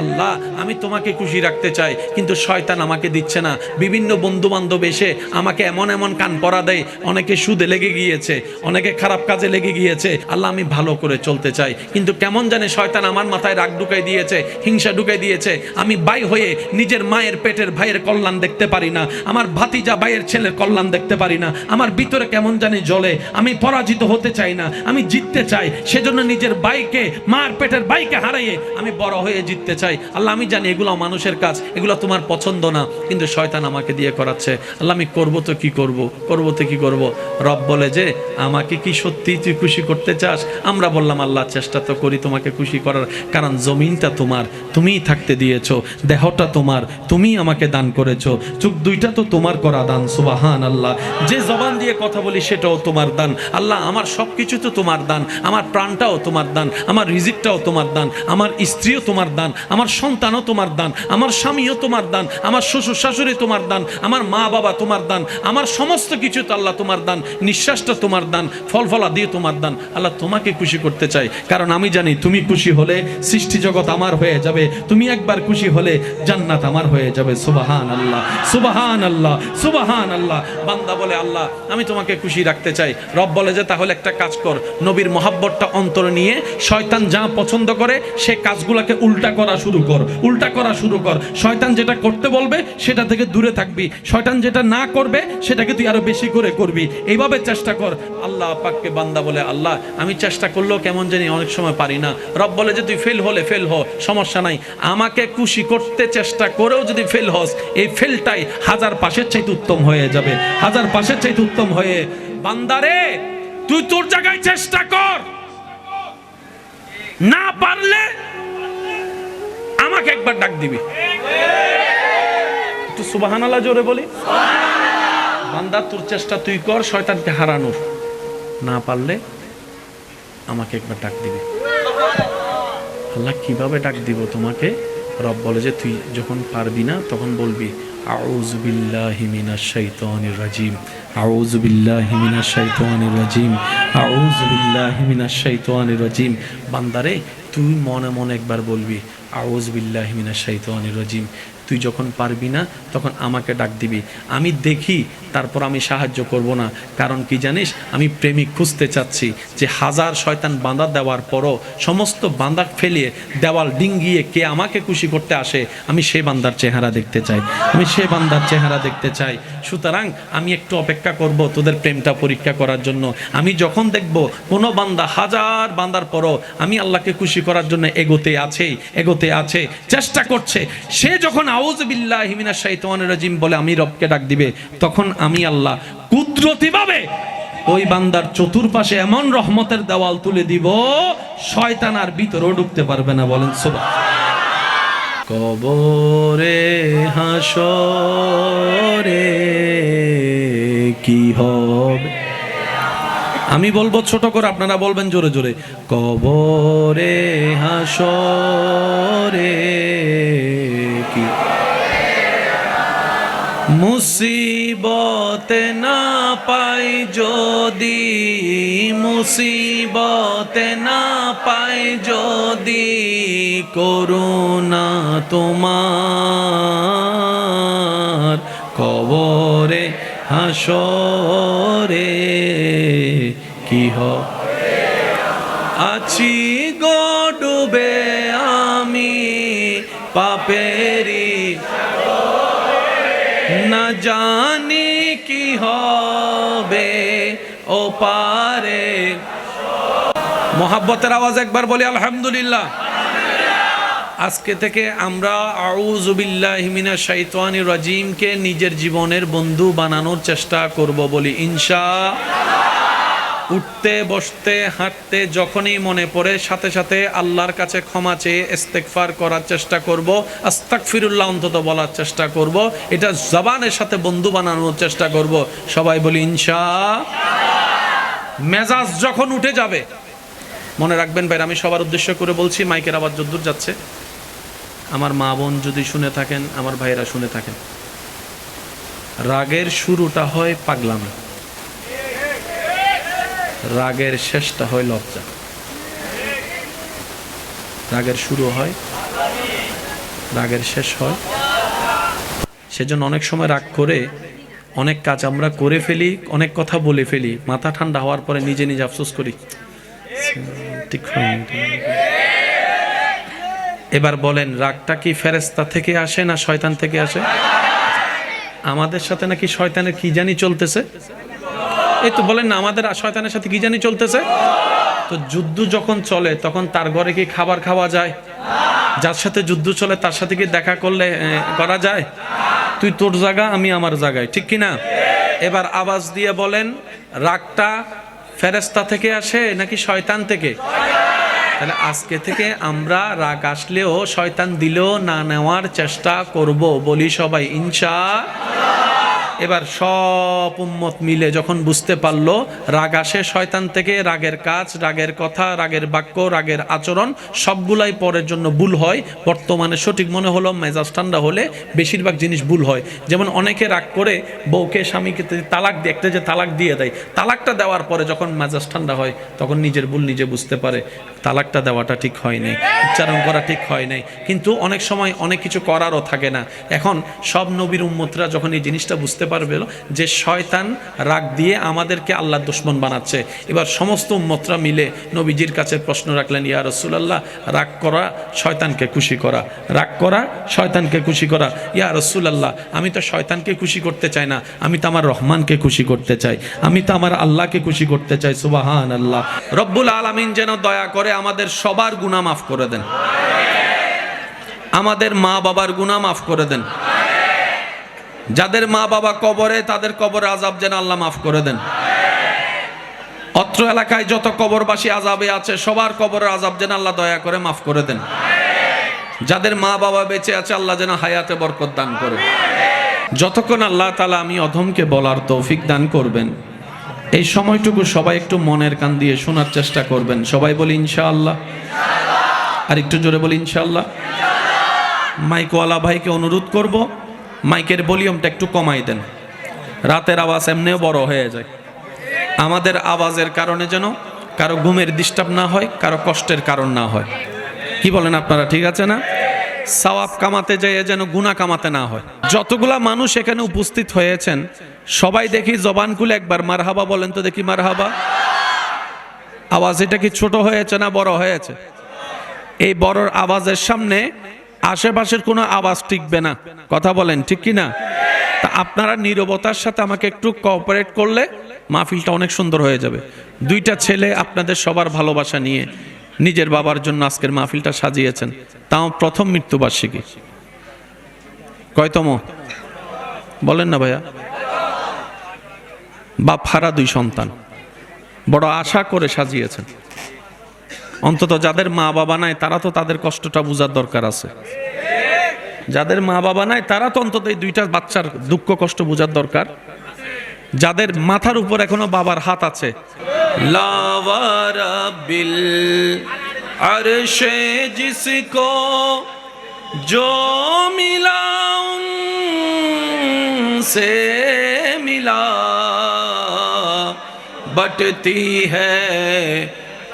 আল্লাহ, আমি তোমাকে খুশি রাখতে চাই, কিন্তু শয়তান আমাকে দিচ্ছে না। বিভিন্ন বন্ধু বান্ধব এসে আমাকে এমন এমন কান পরা দেয়, অনেকে সুদে লেগে গিয়েছে, অনেকে খারাপ কাজে লেগে গিয়েছে। আল্লাহ, আমি ভালো করে চলতে চাই, কিন্তু কেমন জানে শয়তান আমার মাথায় রাগ ঢুকাই দিয়েছে, হিংসা ঢুকাই দিয়েছে। আমি বাই হয়ে নিজের মায়ের পেটের ভাইয়ের কল্যাণ দেখতে পারি না, আমার ভাতিজা ভাইয়ের ছেলের কল্যাণ দেখতে পারি না, আমার ভিতরে কেমন জানি জলে আমি পরাজিত হতে চাই না, আমি জিততে চাই। সেজন্য নিজের বাইকে মার পেটের বাইকে হারাইয়ে আমি বড় হয়ে জিততে চাই। আল্লাহ, আমি জানি এগুলো মানুষের কাজ, এগুলো তোমার পছন্দ না, কিন্তু শয়তান আমাকে দিয়ে করাচ্ছে। আল্লাহ, আমি করব তো কি করব? করব তো কি করব? রব বলে যে, আমাকে কি সত্যি তুই খুশি করতে চাস? আমরা বললাম, আল্লাহ, চেষ্টা তো করি তোমাকে খুশি করার, কারণ জমিনটা তোমার, তুমিই থাকতে দিয়েছ, দেহটা তোমার তুমি আমাকে দান করেছ। চোখ দুইটা তো তোমার করা দান সুবাহান আল্লাহ যে জবান দিয়ে কথা বলি, সেটাও তোমার দান। আল্লাহ, আমার সব কিছু তো তোমার দান, আমার প্রাণটাও তোমার দান, আমার রিজিকটাও তোমার দান, আমার স্ত্রীও তোমার দান আমার সন্তানও তোমার দান, আমার স্বামীও তোমার দান, আমার শ্বশুর শাশুড়ি তোমার দান, আমার মা বাবা তোমার দান, আমার সমস্ত কিছু তো আল্লাহ তোমার দান, নিঃশ্বাসটা তোমার দান, ফল ফলা দিয়ে তোমার দান। আল্লাহ তোমাকে খুশি করতে চাই, কারণ আমি জানি তুমি খুশি হলে সৃষ্টি জগৎ আমার হয়ে যাবে, তুমি একবার খুশি হলে জান্নাত আমার হয়ে যাবে সুবাহান আল্লাহ সুবাহান আল্লাহ সুবাহান আল্লাহ বান্দা বলে, আল্লাহ, আমি তোমাকে খুশি রাখতে চাই। রব বলে যে, তাহলে একটা কাজ কর, নবীর মহাব্বতটা অন্তরে নিয়ে শয়তান যা পছন্দ করে, সে কাজগুলোকে উল্টা করা শুরু কর, উল্টা করা শুরু কর। শয়তান যেটা করতে বলবে, সেটা থেকে দূরে থাকবি। শয়তান যেটা না করবে, সেটাকে তুই আরও বেশি করে করবি। এইভাবে চেষ্টা কর। আল্লাহ পাককে বান্দা বলে, আল্লাহ, আমি চেষ্টা করলেও কেমন জানি অনেক সময় পারি না। রব বলে যে, তুই ফেল হলে ফেল হ, সমস্যা নাই। আমাকে খুশি করতে চেষ্টা করেও যদি ফেল হস, এই ফেলটাই হাজার পাশের চাইতে উত্তম হয়ে যাবে। হাজার পাশের চাইতে উত্তম হয়ে বান্দারে তুই তোর জায়গায় চেষ্টা কর। না পারলে আমাকে একবার ডাক দিবি। একটু সুবাহান জোরে বলি। বান্দা, তোর চেষ্টা তুই কর, শয়তানকে হারানোর। না পারলে আমাকে একবার ডাক দিবি। আল্লাহ কীভাবে ডাক দিব তোমাকে? রব বলে যে তুই যখন পারবি না, তখন বলবি রাজিম রাজিম। বান্দারে, তুই মনে মনে একবার বলবি আউযু বিল্লাহ মিনা শাইতানির রাজিম, তুই যখন পারবি না, তখন আমাকে ডাক দিবি। আমি দেখি তারপর আমি সাহায্য করব না। কারণ কি জানিস, আমি প্রেমিক খুঁজতে চাচ্ছি যে হাজার শয়তান বাঁধা দেওয়ার পরও সমস্ত বাঁধা ফেলিয়ে দেওয়াল ডিঙ্গিয়ে কে আমাকে খুশি করতে আসে, আমি সে বান্দার চেহারা দেখতে চাই। আমি সে বান্দার চেহারা দেখতে চাই। সুতরাং আমি একটু অপেক্ষা করব তোদের প্রেমটা পরীক্ষা করার জন্য। আমি যখন দেখব কোনো বান্দা হাজার বান্দার পরও আমি আল্লাহকে খুশি করার জন্য এগোতে আছে এগোতে আছে, চেষ্টা করছে, সে যখন আউজ বিল্লাহ হিমিনা শাইতানির রাজিম বলে আমি রবকে ডাক দিবে, তখন আমি আল্লাহ কুদরতিভাবে ওই বান্দার চতুর্পাশে এমন রহমতের দেওয়াল তুলে দিব, শয়তান আর ভিতরেও ঢুকতে পারবে না, বলেন সোবা কবরে হাসরে কি হবে? আমি বলব ছোট করে, আপনারা বলবেন জোরে জোরে। কবরে হাসরে মুসিবতে না পাই যদি, মুসিবতে না পাই যদি করুণা তোমার কবরে, হাসরে কি হবে? আছি গো ডুবে আমি পাপেরি না জানি কি হবে, ও পারে। মোহাব্বতের আওয়াজ একবার বলি, আলহামদুলিল্লাহ। আজকে থেকে আমরা আউজুবিল্লাহ হিমিনা শাইতানি রাজিমকে নিজের জীবনের বন্ধু বানানোর চেষ্টা করব বলি, ইনশা উঠতে, বসতে, হাঁটতে যখনই মনে পড়ে, সাথে সাথে আল্লাহর কাছে ক্ষমা চেয়ে ইস্তেকফার করার চেষ্টা করব আস্তাক ফিরুল্লাহ অন্তত বলার চেষ্টা করব, এটা জবানের সাথে বন্ধু বানানোর চেষ্টা করব। সবাই বলি, ইনশা মেজাজ যখন উঠে যাবে, মনে রাখবেন ভাই আমি সবার উদ্দেশ্য করে বলছি, মাইকের আবার যদ্দূর যাচ্ছে। আমার মা বোন যদি শুনে থাকেন, আমার ভাইয়েরা শুনে থাকেন। রাগের শুরুটা হয় পাগলামি। রাগের শেষটা হয় লজ্জা। রাগের শুরু হয়, রাগের শেষ হয়। সেজন্য অনেক সময় রাগ করে, অনেক কাজ আমরা করে ফেলি, অনেক কথা বলে ফেলি, মাথা ঠান্ডা হওয়ার পরে নিজে নিজে আফসোস করি। এবার বলেন, রাগটা কি ফেরেস্তা থেকে আসে না শয়তান থেকে আসে? আমাদের সাথে নাকি শয়তানের কি জানি চলতেছে? এই তো বলেন না, আমাদের শয়তানের সাথে কি জানি চলতেছে? তো যুদ্ধ যখন চলে, তখন তার ঘরে কি খাবার খাওয়া যায়? যার সাথে যুদ্ধ চলে, তার সাথে কি দেখা করলে করা যায়? তুই তোর জায়গা, আমি আমার জায়গায়, ঠিক কি না এবার আওয়াজ দিয়ে বলেন, রাগটা ফেরেস্তা থেকে আসে নাকি শয়তান থেকে? তাহলে আজকে থেকে আমরা রাগ আসলেও শয়তান দিলেও না নেওয়ার চেষ্টা করব বলি সবাই, ইনশা এবার সব উম্মত মিলে যখন বুঝতে পারল রাগ আসে শয়তান থেকে, রাগের কাজ, রাগের কথা, রাগের বাক্য, রাগের আচরণ সবগুলাই পরের জন্য ভুল হয়। বর্তমানে সঠিক মনে হলো, মেজাজ ঠান্ডা হলে বেশিরভাগ জিনিস ভুল হয়। যেমন অনেকে রাগ করে বউকে, স্বামীকে তালাক দিয়ে, একটা যে তালাক দিয়ে দেয়, তালাকটা দেওয়ার পরে যখন মেজাজ ঠান্ডা হয়, তখন নিজের ভুল নিজে বুঝতে পারে, তালাকটা দেওয়াটা ঠিক হয় নাই উচ্চারণ করা ঠিক হয় নাই। কিন্তু অনেক সময় অনেক কিছু করারও থাকে না। এখন সব নবীর উম্মতরা যখন এই জিনিসটা বুঝতে পারবে যে শয়তান রাগ দিয়ে আমাদেরকে আল্লাহ দুশ্মন বানাচ্ছে। এবার সমস্ত উম্মতরা মিলে নবীজির কাছে প্রশ্ন রাখলেন, ইয়া রসুলাল্লাহ, রাগ করা শয়তানকে খুশি করা। রাগ করা শয়তানকে খুশি করা। ইয়া রসুলাল্লাহ, আমি তো শয়তানকে খুশি করতে চাই না। আমি তো আমার রহমানকে খুশি করতে চাই। আমি তো আমার আল্লাহকে খুশি করতে চাই। সুবাহান আল্লাহ রব্বুল আলমিন যেন দয়া করে আমাদের সবার গুনাহ মাফ করে দেন। আমাদের মা বাবার গুনাহ মাফ করে দেন। যাদের মা বাবা কবরে, তাদের কবরে আজাব যেন আল্লাহ মাফ করে দেন। অত্র এলাকায় যত কবরবাসী আজাবে আছে, সবার কবরের আজাব যেন আল্লাহ দয়া করে মাফ করে দেন। যাদের মা বাবা বেঁচে আছে, আল্লাহ যেন হায়াতে বরকত দান করে। যতক্ষণ আল্লাহ তালা আমি অধমকে বলার তৌফিক দান করবেন, এই সময়টুকু সবাই একটু মনের কান দিয়ে শোনার চেষ্টা করবেন। সবাই বলি ইনশাআল্লাহ। আর একটু জোরে বলি ইনশাআল্লাহ। মাইকওয়ালা ভাইকে অনুরোধ করব মাইকের ভলিউমটা একটু কমাই দেন। রাতের আওয়াজ এমনিও বড় হয়ে যায়। আমাদের আওয়াজের কারণে যেন কারও ঘুমের ডিস্টার্ব না হয়, কারও কষ্টের কারণ না হয়। কি বলেন আপনারা, ঠিক আছে না? সওয়াব কামাতে যেয়ে যেন গুণা কামাতে না হয়। যতগুলা মানুষ এখানে উপস্থিত হয়েছেন, সবাই দেখি জবান খুলে একবার মারহাবা বলেন তো দেখি মারহাবা। আওয়াজ এটা কি ছোট হয়েছে না বড় হয়েছে? এই বড়র আওয়াজের সামনে আশেপাশের কোনো আওয়াজ টিকবে না। কথা বলেন, ঠিক কি না? তা আপনারা নীরবতার সাথে আমাকে একটু কোঅপারেট করলে মাহফিলটা অনেক সুন্দর হয়ে যাবে। দুইটা ছেলে আপনাদের সবার ভালোবাসা নিয়ে নিজের বাবার জন্য আজকের মাহফিলটা সাজিয়েছেন। তাও প্রথম মৃত্যুবার্ষিকী। কয়তম বলেন না ভাইয়া। বাপ হারা দুই সন্তান। বড় আশা করে সাজিয়েছেন। অন্তত যাদের মা বাবা নাই, তারা তো তাদের কষ্টটা বোঝার দরকার আছে। যাদের মা বাবা নাই, তারা তো অন্তত এই দুইটা বাচ্চার দুঃখ, কষ্ট বোঝার দরকার। যাদের মাথার উপর এখনও বাবার হাত আছে বিল সে মিলা, বটতি হ্যা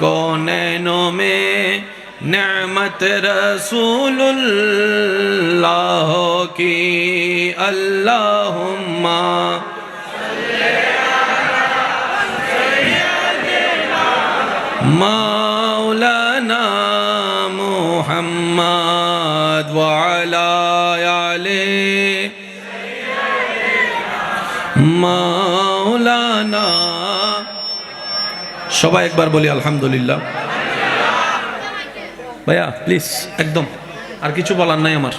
کونینوں میں نعمت رسول اللہ کی؟ اللہم مولانا محمد وعلا علی مولانا সবাই একবার বলি আলহামদুলিল্লাহ। ভাইয়া প্লিজ একদম। আর কিছু বলার নাই আমার।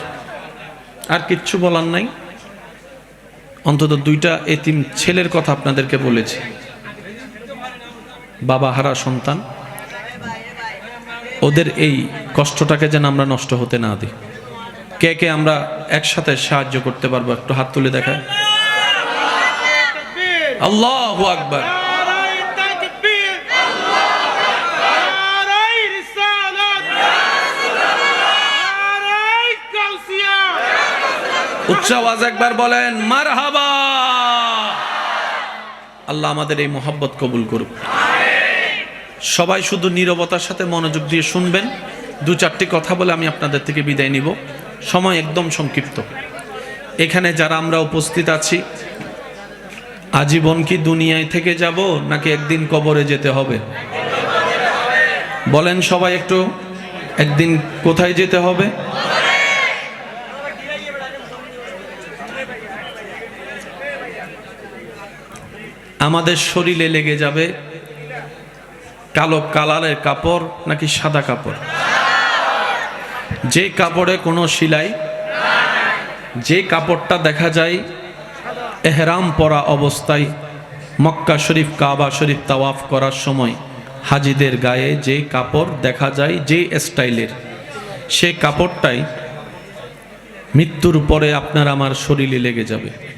আর কিচ্ছু বলার নাই। অন্তত দুইটা এতিম ছেলের কথা আপনাদেরকে বলেছি। বাবা হারা সন্তান। ওদের এই কষ্টটাকে যেন আমরা নষ্ট হতে না দিই। কে কে আমরা একসাথে সাহায্য করতে পারব? একটু হাত তুলে দেখায়। আল্লাহ আকবার। উচ্চ একবার বলেন, মারহাবা। আল্লাহ আমাদের এই মোহাব্বত কবুল করুক। সবাই শুধু নীরবতার সাথে মনোযোগ দিয়ে শুনবেন। দু চারটি কথা বলে আমি আপনাদের থেকে বিদায় নিব। সময় একদম সংক্ষিপ্ত। এখানে যারা আমরা উপস্থিত আছি, আজীবন কি দুনিয়ায় থেকে যাব নাকি একদিন কবরে যেতে হবে? বলেন সবাই একটু, একদিন কোথায় যেতে হবে? আমাদের শরীরে লেগে যাবে কালো কালারের কাপড় নাকি সাদা কাপড়? যে কাপড়ে কোনো সিলাই, যে কাপড়টা দেখা যায় এহরাম পরা অবস্থায় মক্কা শরীফ, কাবা শরীফ তাওয়াফ করার সময় হাজিদের গায়ে যে কাপড় দেখা যায়, যে স্টাইলের, সে কাপড়টাই মৃত্যুর পরে আপনার আমার শরীরে লেগে যাবে।